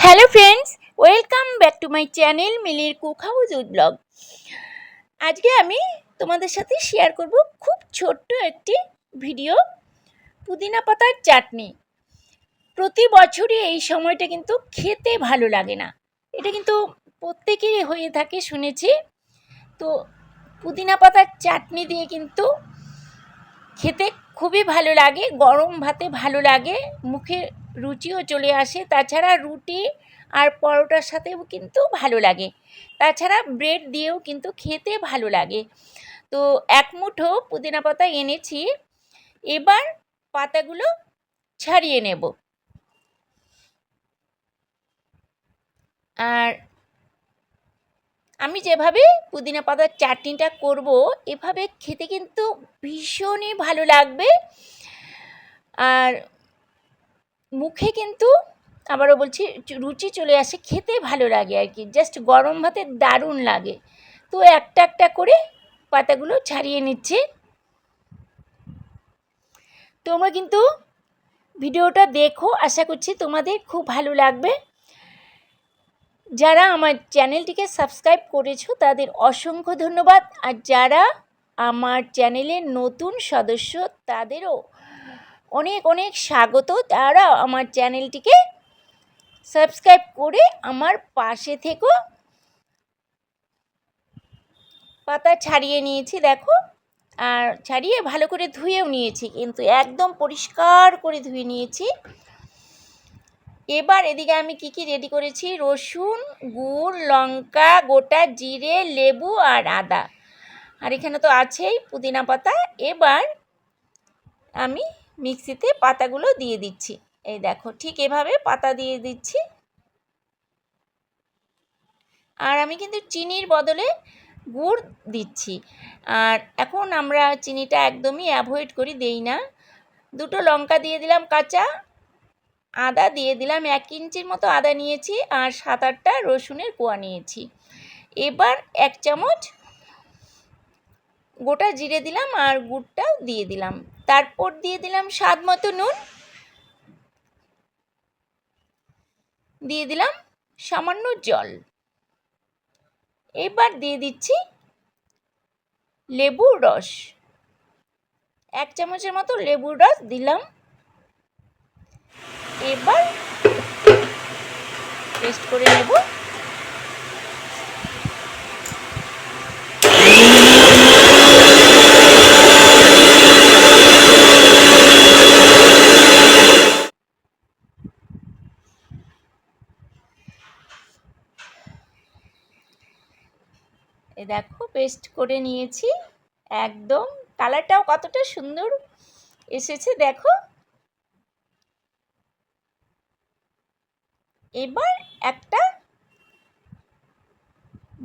Hello friends welcome back to my channel মিলির cook house blog আজকে আমি তোমাদের সাথে শেয়ার করব খুব ছোট্ট একটি ভিডিও পুদিনা পাতার চাটনি। প্রতি বছরই এই সময়টা কিন্তু খেতে ভালো লাগে না। এটা কিন্তু প্রত্যেকেরই হয়ে থাকে, শুনেছি। তো পুদিনা পাতার চাটনি দিয়ে কিন্তু খেতে খুবই ভালো লাগে, গরম ভাতে ভালো লাগে, মুখে রুচিও চলে আসে। তাছাড়া রুটি আর পরোটার সাথেও কিন্তু ভালো লাগে। তাছাড়া ব্রেড দিয়েও কিন্তু খেতে ভালো লাগে। তো এক মুঠো পুদিনা পাতা এনেছি, এবার পাতাগুলো ছাড়িয়ে নেব। আর আমি যেভাবে পুদিনা পাতার চাটনিটা করব, এভাবে খেতে কিন্তু ভীষণই ভালো লাগবে। আর মুখে কিন্তু আবারও বলছি রুচি চলে আসে, খেতে ভালো লাগে আর কি জাস্ট গরম ভাতে দারুণ লাগে। তো একটা একটা করে পাতাগুলো ছাড়িয়ে নিচ্ছে। তোমরা কিন্তু ভিডিওটা দেখো, আশা করছি তোমাদের খুব ভালো লাগবে। যারা আমার চ্যানেলটিকে সাবস্ক্রাইব করেছ, তাদের অসংখ্য ধন্যবাদ। আর যারা আমার চ্যানেলের নতুন সদস্য, তাদেরও অনেক অনেক স্বাগত। তারা আমার চ্যানেলটিকে সাবস্ক্রাইব করে আমার পাশে থেকো। পাতা ছাড়িয়ে নিয়েছি, দেখো। আর ছাড়িয়ে ভালো করে ধুয়েও নিয়েছি, কিন্তু একদম পরিষ্কার করে ধুয়ে নিয়েছি। এবার এদিকে আমি কি কি রেডি করেছি? রসুন, গুড়, লঙ্কা, গোটা জিরে, লেবু আর আদা। আর এখানে তো আছেই পুদিনা পাতা। এবার আমি মিক্সিতে পাতাগুলো দিয়ে দিচ্ছি। এই দেখো, ঠিক এভাবে পাতা দিয়ে দিচ্ছি। আর আমি কিন্তু চিনির বদলে গুড় দিচ্ছি। আর এখন আমরা চিনিটা একদমই অ্যাভয়েড করি, দেই না। দুটো লঙ্কা দিয়ে দিলাম কাঁচা। আদা দিয়ে দিলাম এক ইঞ্চির মতো আদা নিয়েছি আর সাত আটটা রসুনের কোয়া নিয়েছি। এবার এক চামচ গোটা জিরে দিলাম আর গুড়টাও দিয়ে দিলাম। তারপর দিয়ে দিলাম স্বাদ মতো নুন। দিয়ে দিলাম সামান্য জল। এবার দিয়ে দিচ্ছি লেবুর রস। এক চামচের মতো লেবুর রস দিলাম। এবার পেস্ট করে নেব। দেখো পেস্ট করে নিয়েছি। একদম কালারটাও কতটা সুন্দর এসেছে দেখো। এবার একটা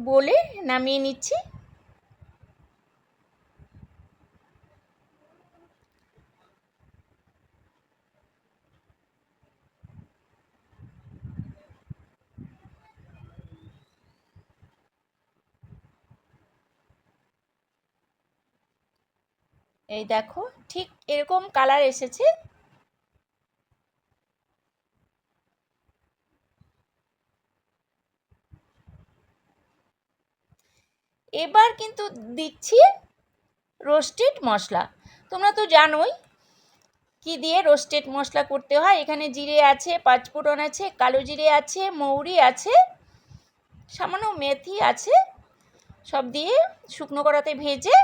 বলে নামিয়ে নিচ্ছি। এই দেখো ঠিক এরকম কালার এসেছে। এবার কিন্তু দিচ্ছি রোস্টেড মশলা। তোমরা তো জানোই কি দিয়ে রোস্টেড মশলা করতে হয়। এখানে জিরে আছে, পাঁচফোড়ন আছে, কালো জিরে আছে, মৌরি আছে, সামান্য মেথি আছে, সব দিয়ে শুকনো কড়াতে ভেজে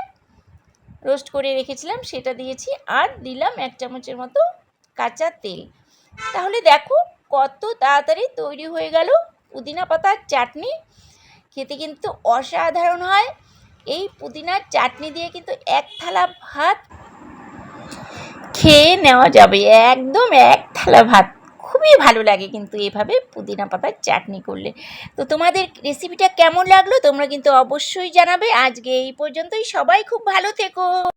রোস্ট করে রেখেছিলাম। সেটা দিয়েছি আর দিলাম এক চামচের মতো কাঁচা তেল। তাহলে দেখো কত তাড়াতাড়ি তৈরি হয়ে গেল। পুদিনা পাতার চাটনি খেতে কিন্তু অসাধারণ হয়। এই পুদিনার চাটনি দিয়ে কিন্তু এক থালা ভাত খেয়ে নেওয়া যাবে। একদম এক থালা ভাত। খুবই ভালো লাগে কিন্তু এভাবে পুদিনা পাতার চাটনি করলে। তো তোমাদের রেসিপিটা কেমন লাগল তোমরা কিন্তু অবশ্যই জানাবে। আজকে এই পর্যন্তই। সবাই খুব ভালো থেকো।